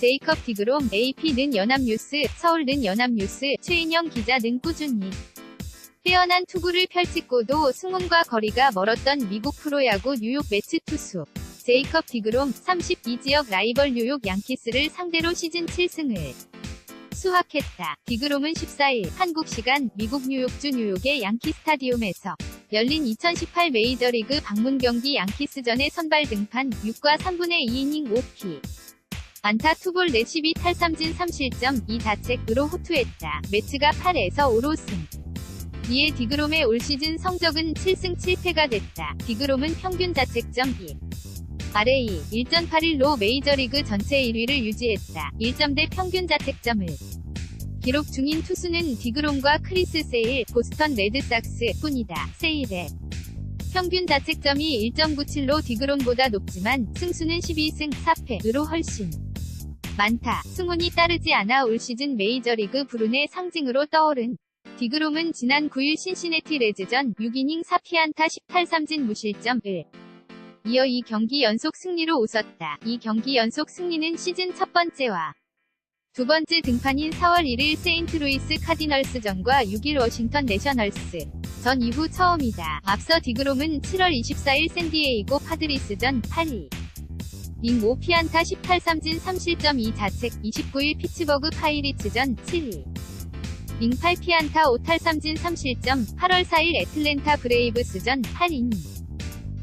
제이컵 디그롬, AP는 연합뉴스, 서울는 연합뉴스, 최인영 기자 등 꾸준히 빼어난 투구를 펼치고도 승훈과 거리가 멀었던 미국 프로야구 뉴욕 매츠 투수. 제이컵 디그롬 32지역 라이벌 뉴욕 양키스를 상대로 시즌 7승을 수확했다. 디그롬은 14일 한국 시간 미국 뉴욕주 뉴욕의 양키 스타디움에서 열린 2018 메이저리그 방문 경기 양키스전에 선발 등판 6과 3분의 2이닝 5피. 안타 투볼 4 2 탈삼진 3실점 2다책으로 호투했다. 매치가 8에서 5로 승. 이에 디그롬의 올 시즌 성적은 7승 7패가 됐다. 디그롬은 평균 자책점 2. RA 1.81로 메이저리그 전체 1위를 유지했다. 1점대 평균 자책점을 기록 중인 투수는 디그롬과 크리스 세일, 보스턴 레드삭스 뿐이다. 세일의 평균 자책점이 1.97로 디그롬보다 높지만 승수는 12승 4패으로 훨씬 많다. 승운이 따르지 않아 올 시즌 메이저리그 불운의 상징으로 떠오른 디그롬은 지난 9일 신시내티 레즈전 6이닝 4피안타 18삼진 무실점을 이어 2경기 연속 승리로 웃었다. 이 경기 연속 승리는 시즌 첫 번째와 두 번째 등판인 4월 1일 세인트루이스 카디널스전과 6일 워싱턴 내셔널스 전 이후 처음이다. 앞서 디그롬은 7월 24일 샌디에이고 파드리스전 8위 링 5피안타 18삼진 3실점 2자책 29일 피츠버그 파이리츠전 7위 링 8피안타 5탈삼진 3실점 8월 4일 애틀랜타 브레이브스전 8이닝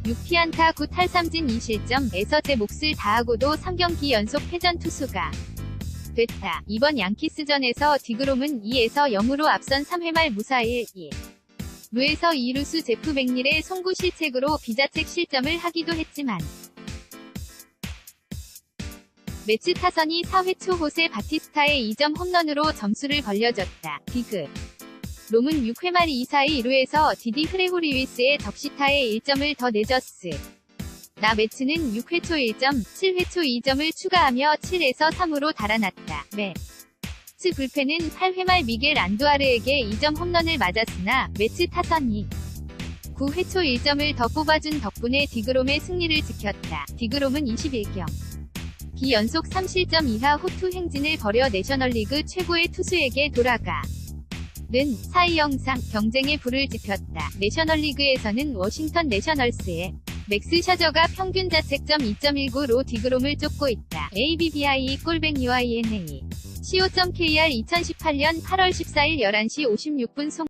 6피안타 9탈삼진 2실점에서 제 몫을 다하고도 3경기 연속 패전 투수가 됐다. 이번 양키스전에서 디그롬은 2에서 0으로 앞선 3회 말 무사일 2. 루에서 2루수 제프 맥닐의 송구 실책으로 비자책 실점을 하기도 했지만 매치 타선이 4회 초 호세 바티스타의 2점 홈런으로 점수를 벌려줬다. 디그 롬은 6회 말 2사의 1루에서 디디 흐레후리위스의 적시타에 1점을 더 내줬으. 나 매치는 6회 초 1점, 7회 초 2점을 추가하며 7에서 3으로 달아났다. 매치 불펜은 8회 말 미겔 안두아르에게 2점 홈런을 맞았으나 매치 타선이 9회 초 1점을 더 뽑아준 덕분에 디그롬의 승리를 지켰다. 디그롬은 21경. 기연속 3실점 이하 호투 행진을 벌여 내셔널리그 최고의 투수에게 돌아가. 는 사이 영상 경쟁에 불을 지폈다. 내셔널리그에서는 워싱턴 내셔널스의 맥스 셔저가 평균 자책점 2.19로 디그롬을 쫓고 있다. ABBIE 꼴뱅 UINA co.kr 2018년 8월 14일 11시 56분 송